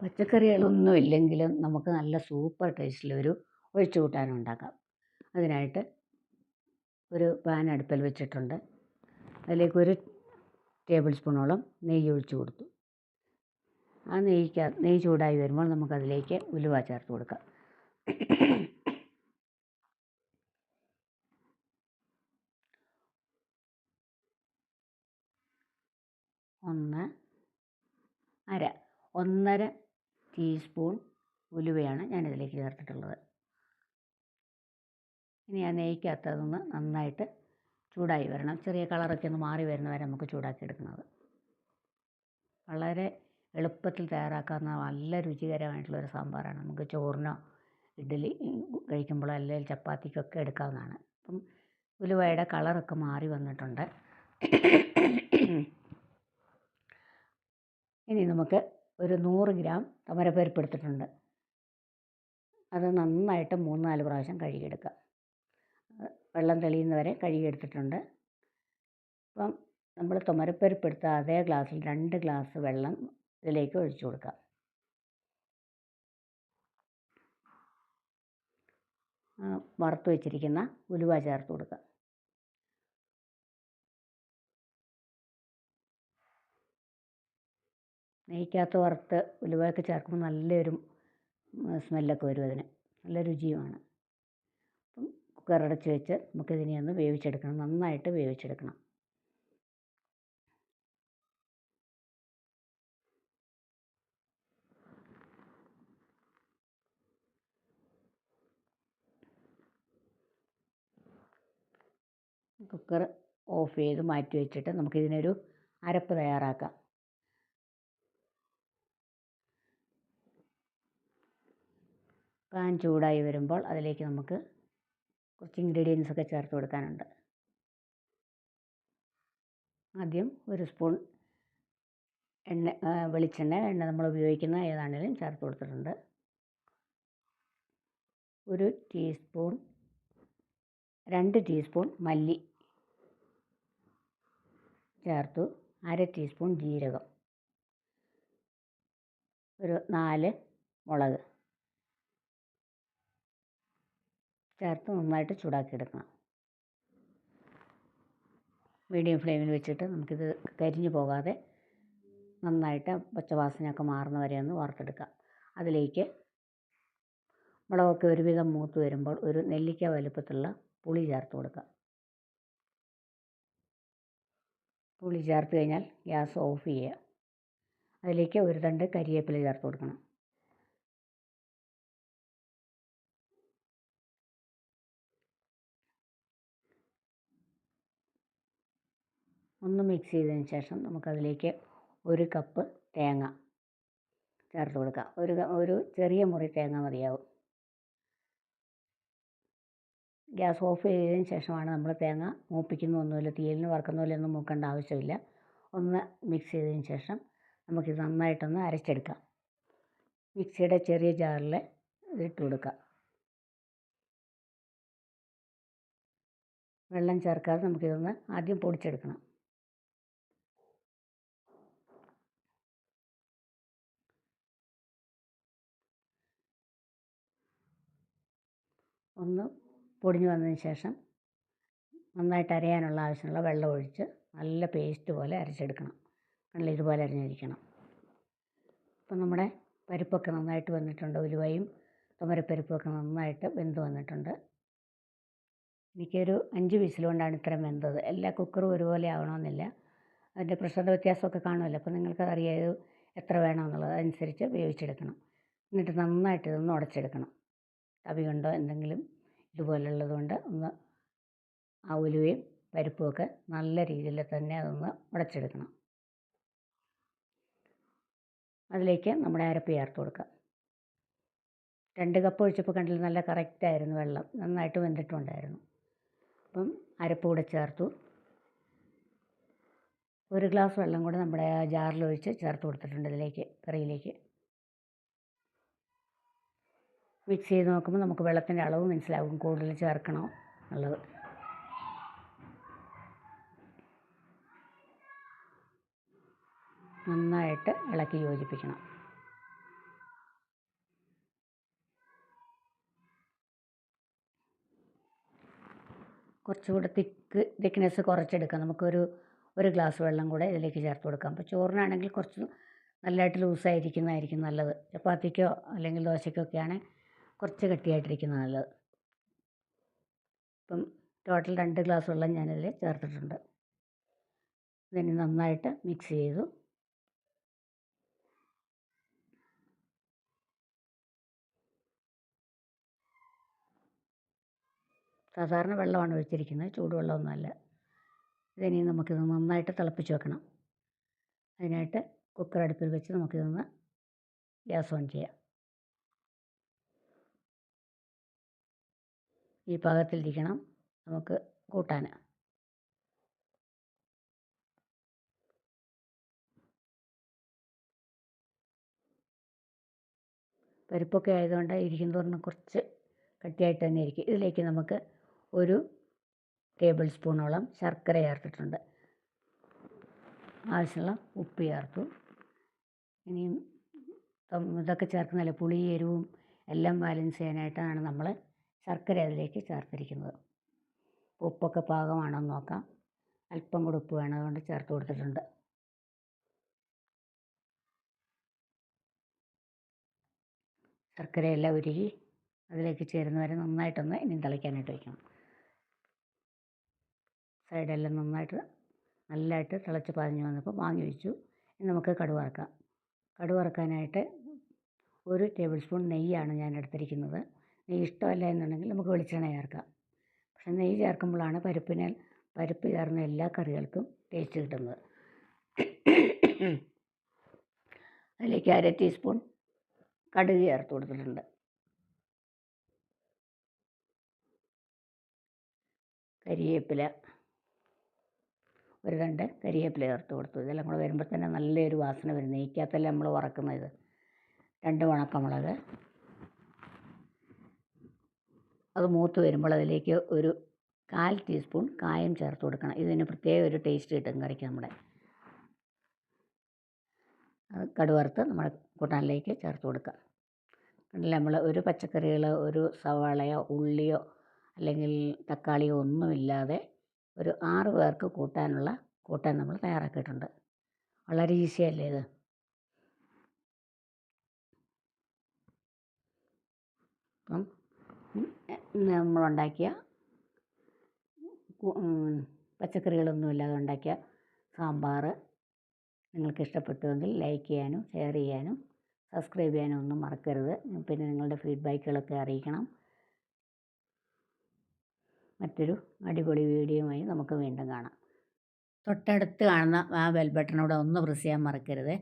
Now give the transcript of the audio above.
പച്ചക്കറികളൊന്നും ഇല്ലെങ്കിലും നമുക്ക് നല്ല സൂപ്പർ ടേസ്റ്റിലൊരു ഒഴിച്ചു കൂട്ടാൻ ഉണ്ടാക്കാം. അതിനായിട്ട് ഒരു പാൻ അടുപ്പിൽ വെച്ചിട്ടുണ്ട്. അതിലേക്ക് ഒരു ടേബിൾ സ്പൂണോളം നെയ്യ് ഒഴിച്ചു കൊടുത്തു. ആ നെയ്യ്ക്ക് നെയ്യ് ചൂടായി വരുമ്പോൾ നമുക്കതിലേക്ക് ഉലുവ ചേർത്ത് കൊടുക്കാം. ഒന്ന് അര ഒന്നര ടീസ്പൂൺ ഉലുവയാണ് ഞാനിതിലേക്ക് ചേർത്തിട്ടുള്ളത്. ഇനി ആ നെയ്ക്കകത്തതൊന്ന് നന്നായിട്ട് ചൂടായി വരണം. ചെറിയ കളറൊക്കെ ഒന്ന് മാറി വരുന്ന വരെ നമുക്ക് ചൂടാക്കി എടുക്കുന്നത് വളരെ എളുപ്പത്തിൽ തയ്യാറാക്കാവുന്ന നല്ല രുചികരമായിട്ടുള്ള ഒരു സാമ്പാറാണ്. നമുക്ക് ചോറിനോ ഇഡ്ഡലി കഴിക്കുമ്പോഴോ അല്ലെങ്കിൽ ചപ്പാത്തിക്കൊക്കെ എടുക്കാവുന്നതാണ്. അപ്പം ഉലുവയുടെ കളറൊക്കെ മാറി വന്നിട്ടുണ്ട്. ഇനി നമുക്ക് ഒരു നൂറ് ഗ്രാം തമരപ്പരിപ്പ് എടുത്തിട്ടുണ്ട് അത് നന്നായിട്ട് മൂന്ന് നാല് പ്രാവശ്യം കഴുകിയെടുക്കുക. വെള്ളം തെളിയുന്നത് തെളിയുന്നവരെ കഴുകിയെടുത്തിട്ടുണ്ട്. അപ്പം നമ്മൾ തുമരപ്പരിപ്പ് എടുത്ത അതേ ഗ്ലാസ്സിൽ രണ്ട് ഗ്ലാസ് വെള്ളം ഇതിലേക്ക് ഒഴിച്ചു കൊടുക്കുക. വറുത്ത് വെച്ചിരിക്കുന്ന ഉലുവ ചേർത്ത് കൊടുക്കുക. നെയ്ക്കകത്ത് വറുത്ത് ഉലുവയൊക്കെ ചേർക്കുമ്പോൾ നല്ലൊരു സ്മെല്ലൊക്കെ വരും അതിന്. നല്ല രുചിയുമാണ്. അപ്പം കുക്കറടച്ച് വെച്ച് നമുക്കിതിനെ ഒന്ന് വേവിച്ചെടുക്കണം. നന്നായിട്ട് വേവിച്ചെടുക്കണം. കുക്കർ ഓഫ് ചെയ്ത് മാറ്റി വെച്ചിട്ട് നമുക്കിതിനൊരു അരപ്പ് തയ്യാറാക്കാം. പാൻ ചൂടായി വരുമ്പോൾ അതിലേക്ക് നമുക്ക് കുറച്ച് ഇൻഗ്രീഡിയൻസ് ഒക്കെ ചേർത്ത് കൊടുക്കാനുണ്ട്. ആദ്യം ഒരു സ്പൂൺ എണ്ണ വെളിച്ചെണ്ണ എണ്ണ നമ്മൾ ഉപയോഗിക്കുന്ന ഏതാണെങ്കിലും ചേർത്ത് കൊടുത്തിട്ടുണ്ട്. ഒരു ടീസ്പൂൺ രണ്ട് ടീസ്പൂൺ മല്ലി ചേർത്തു. അര ടീസ്പൂൺ ജീരകം. ഒരു നാല് മുളക്. ചേർത്ത് നന്നായിട്ട് ചൂടാക്കി ചൂടാക്കിയെടുക്കണം. മീഡിയം ഫ്ലെയിമിൽ വെച്ചിട്ട് നമുക്കിത് കരിഞ്ഞു പോകാതെ നന്നായിട്ട് പച്ചവാസനയൊക്കെ മാറുന്ന വരെ ഒന്ന് വറുത്തെടുക്കാം. അതിലേക്ക് മുളകൊക്കെ ഒരുവിധം മൂത്ത് വരുമ്പോൾ ഒരു നെല്ലിക്ക വലുപ്പത്തിലുള്ള പുളി ചേർത്ത് കൊടുക്കാം. പുളി ചേർത്ത് കഴിഞ്ഞാൽ ഗ്യാസ് ഓഫ് ചെയ്യുക. അതിലേക്ക് ഒരു തണ്ട് കരിവേപ്പില ചേർത്ത് കൊടുക്കണം. ഒന്ന് മിക്സ് ചെയ്തതിന് ശേഷം നമുക്കതിലേക്ക് ഒരു കപ്പ് തേങ്ങ ചേർത്ത് കൊടുക്കാം. ഒരു ഒരു ചെറിയ മുറി തേങ്ങ മതിയാവും. ഗ്യാസ് ഓഫ് ചെയ്തതിന് ശേഷമാണ് നമ്മൾ തേങ്ങ മൂപ്പിക്കുന്നൊന്നുമില്ല തീയലിന് വറക്കുന്ന മൂക്കേണ്ട ആവശ്യമില്ല. ഒന്ന് മിക്സ് ചെയ്തതിന് ശേഷം നമുക്കിത് നന്നായിട്ടൊന്ന് അരച്ചെടുക്കാം. മിക്സിയുടെ ചെറിയ ജാറിൽ ഇട്ട് കൊടുക്കാം. വെള്ളം ചേർക്കാതെ നമുക്കിതൊന്ന് ആദ്യം പൊടിച്ചെടുക്കണം. ഒന്ന് പൊടിഞ്ഞ് വന്നതിന് ശേഷം നന്നായിട്ട് അരയാനുള്ള ആവശ്യമുള്ള വെള്ളം ഒഴിച്ച് നല്ല പേസ്റ്റ് പോലെ അരച്ചെടുക്കണം. നല്ല ഇതുപോലെ അരിഞ്ഞിരിക്കണം. അപ്പം നമ്മുടെ പരിപ്പൊക്കെ നന്നായിട്ട് വന്നിട്ടുണ്ട്. ഉലുവയും തുമരപ്പരിപ്പൊക്കെ നന്നായിട്ട് വെന്ത് വന്നിട്ടുണ്ട്. എനിക്കൊരു അഞ്ച് വിസിൽ കൊണ്ടാണ് ഇത്രയും വെന്തത്. എല്ലാ കുക്കറും ഒരുപോലെ ആവണമെന്നില്ല. അതിന്റെ പ്രഷറിന്റെ വ്യത്യാസമൊക്കെ കാണുമല്ലോ. അപ്പോൾ നിങ്ങൾക്ക് അറിയാം എത്ര വേണമെന്നുള്ളത്. അതനുസരിച്ച് വേവിച്ചെടുക്കണം. എന്നിട്ട് നന്നായിട്ട് ഇതൊന്ന് ഉടച്ചെടുക്കണം. തവി കൊണ്ടോ എന്തെങ്കിലും ഇതുപോലുള്ളത് കൊണ്ട് ഒന്ന് ആ ഉലുവയും പരിപ്പുമൊക്കെ നല്ല രീതിയിൽ തന്നെ അതൊന്ന് ഉടച്ചെടുക്കണം. അതിലേക്ക് നമ്മുടെ അരപ്പ് ചേർത്ത് കൊടുക്കുക രണ്ട് കപ്പ് ഒഴിച്ചപ്പോൾ കണ്ടില്ല നല്ല കറക്റ്റായിരുന്നു വെള്ളം. നന്നായിട്ട് വെന്തിട്ടുണ്ടായിരുന്നു. അപ്പം അരപ്പ് കൂടെ ചേർത്തു. ഒരു ഗ്ലാസ് വെള്ളം കൂടെ നമ്മുടെ ജാറിൽ ഒഴിച്ച് ചേർത്ത് കൊടുത്തിട്ടുണ്ട് ഇതിലേക്ക് കറിയിലേക്ക്. മിക്സ് ചെയ്ത് നോക്കുമ്പോൾ നമുക്ക് വെള്ളത്തിന്റെ അളവ് മനസ്സിലാകും കൂടുതൽ ചേർക്കണോ എന്നുള്ളത്. നന്നായിട്ട് ഇളക്കി യോജിപ്പിക്കണം. കുറച്ചുകൂടെ തിക്ക് തിക്നെസ് കുറച്ചെടുക്കാം. നമുക്കൊരു ഒരു ഗ്ലാസ് വെള്ളം കൂടെ ഇതിലേക്ക് ചേർത്ത് കൊടുക്കാം. അപ്പോൾ ചോറിനാണെങ്കിൽ കുറച്ച് നല്ലതായിട്ട് ലൂസായിരിക്കുന്നതായിരിക്കും നല്ലത്. ചപ്പാത്തിക്കോ അല്ലെങ്കിൽ ദോശയ്ക്കൊക്കെ ആണെങ്കിൽ കുറച്ച് കട്ടിയായിട്ടിരിക്കുന്നത് നല്ലത്. ഇപ്പം ടോട്ടൽ രണ്ട് ഗ്ലാസ് വെള്ളം ഞാനിതിൽ ചേർത്തിട്ടുണ്ട്. ഇതിന് നന്നായിട്ട് മിക്സ് ചെയ്തു. സാധാരണ വെള്ളമാണ് ഒഴിച്ചിരിക്കുന്നത്. ചൂടുവെള്ളമൊന്നുമല്ല ഇതിനി നമുക്കിത് നന്നായിട്ട് തിളപ്പിച്ച് വെക്കണം. അതിനായിട്ട് കുക്കർ അടുപ്പിൽ വെച്ച് നമുക്കിതൊന്ന് ഗ്യാസ് ഓൺ ചെയ്യാം. ഈ പാകത്തിലിരിക്കണം. നമുക്ക് കൂട്ടാൻ പരിപ്പൊക്കെ ആയതുകൊണ്ട് ഇരിക്കും തോറും കുറച്ച് കട്ടിയായിട്ട് തന്നെ ഇരിക്കും. ഇതിലേക്ക് നമുക്ക് ഒരു ടേബിൾ സ്പൂണോളം ശർക്കര ചേർത്തിട്ടുണ്ട്. ആവശ്യമുള്ള ഉപ്പ് ചേർത്തു. ഇനിയും ഇതൊക്കെ ചേർക്കുന്നതല്ല? പുളി എരിവും എല്ലാം ബാലൻസ് ചെയ്യാനായിട്ടാണ് നമ്മൾ ശർക്കര അതിലേക്ക് ചേർത്തിരിക്കുന്നത്. ഉപ്പൊക്കെ പാകമാണോ എന്ന് നോക്കാം. അല്പം കൂടെ ഉപ്പ് വേണം അതുകൊണ്ട് ചേർത്ത് കൊടുത്തിട്ടുണ്ട്. ശർക്കരയെല്ലാം ഉരുകി അതിലേക്ക് ചേരുന്ന വരെ നന്നായിട്ടൊന്ന് ഇനി തിളയ്ക്കാനായിട്ട് വയ്ക്കണം സൈഡെല്ലാം നന്നായിട്ട് നല്ലതായിട്ട് തിളച്ച് പതിഞ്ഞ് വന്നപ്പോൾ വാങ്ങി വെച്ചു ഇനി നമുക്ക് കടു വറക്കാം. കടു വറക്കാനായിട്ട് ഒരു ടേബിൾ സ്പൂൺ നെയ്യാണ് ഞാൻ എടുത്തിരിക്കുന്നത്. ഇഷ്ടമല്ല എന്നുണ്ടെങ്കിൽ നമുക്ക് വെളിച്ചെണ്ണ ചേർക്കാം. പക്ഷെ നെയ്യ് ചേർക്കുമ്പോഴാണ് പരിപ്പിന് പരിപ്പ് ചേർന്ന എല്ലാ കറികൾക്കും ടേസ്റ്റ് കിട്ടുന്നത്. അതിലേക്ക് അര ടീസ്പൂൺ കടുക് ചേർത്ത് കൊടുത്തിട്ടുണ്ട്. കരിവേപ്പില ഒരു രണ്ട് കരിവേപ്പില ചേർത്ത് കൊടുത്തു. ഇതെല്ലാം കൂടെ വരുമ്പോൾ തന്നെ നല്ലൊരു വാസന വരും. നെയ്ക്കകത്തല്ലേ നമ്മൾ വറക്കുന്നത്? രണ്ട് ഉണക്കമുളക് അത് മൂത്ത് വരുമ്പോൾ അതിലേക്ക് ഒരു കാൽ ടീസ്പൂൺ കായം ചേർത്ത് കൊടുക്കണം. ഇതിന് പ്രത്യേക ഒരു ടേസ്റ്റ് കിട്ടും കറിക്ക് നമ്മുടെ. അത് കടുവറുത്ത് നമ്മൾ കൂട്ടാനിലേക്ക് ചേർത്ത് കൊടുക്കുക. കണ്ടില്ലേ നമ്മൾ ഒരു പച്ചക്കറികൾ ഒരു സവാളയോ ഉള്ളിയോ അല്ലെങ്കിൽ തക്കാളിയോ ഒന്നുമില്ലാതെ ഒരു ആറ് പേർക്ക് കൂട്ടാനുള്ള കൂട്ടാൻ നമ്മൾ തയ്യാറാക്കിയിട്ടുണ്ട്. വളരെ ഈസിയല്ലേ ഇത്? അപ്പം നമ്മളുണ്ടാക്കിയ പച്ചക്കറികളൊന്നും ഇല്ലാതെ ഉണ്ടാക്കിയ സാമ്പാർ നിങ്ങൾക്ക് ഇഷ്ടപ്പെട്ടുവെങ്കിൽ ലൈക്ക് ചെയ്യാനും ഷെയർ ചെയ്യാനും സബ്സ്ക്രൈബ് ചെയ്യാനും ഒന്നും മറക്കരുത്. പിന്നെ നിങ്ങളുടെ ഫീഡ്ബാക്കുകളൊക്കെ അറിയിക്കണം. മറ്റൊരു അടിപൊളി വീഡിയോയുമായി നമുക്ക് വീണ്ടും കാണാം. തൊട്ടടുത്ത് കാണുന്ന ആ ബെൽ ബട്ടണോടെ ഒന്ന് പ്രസ് ചെയ്യാൻ മറക്കരുത്.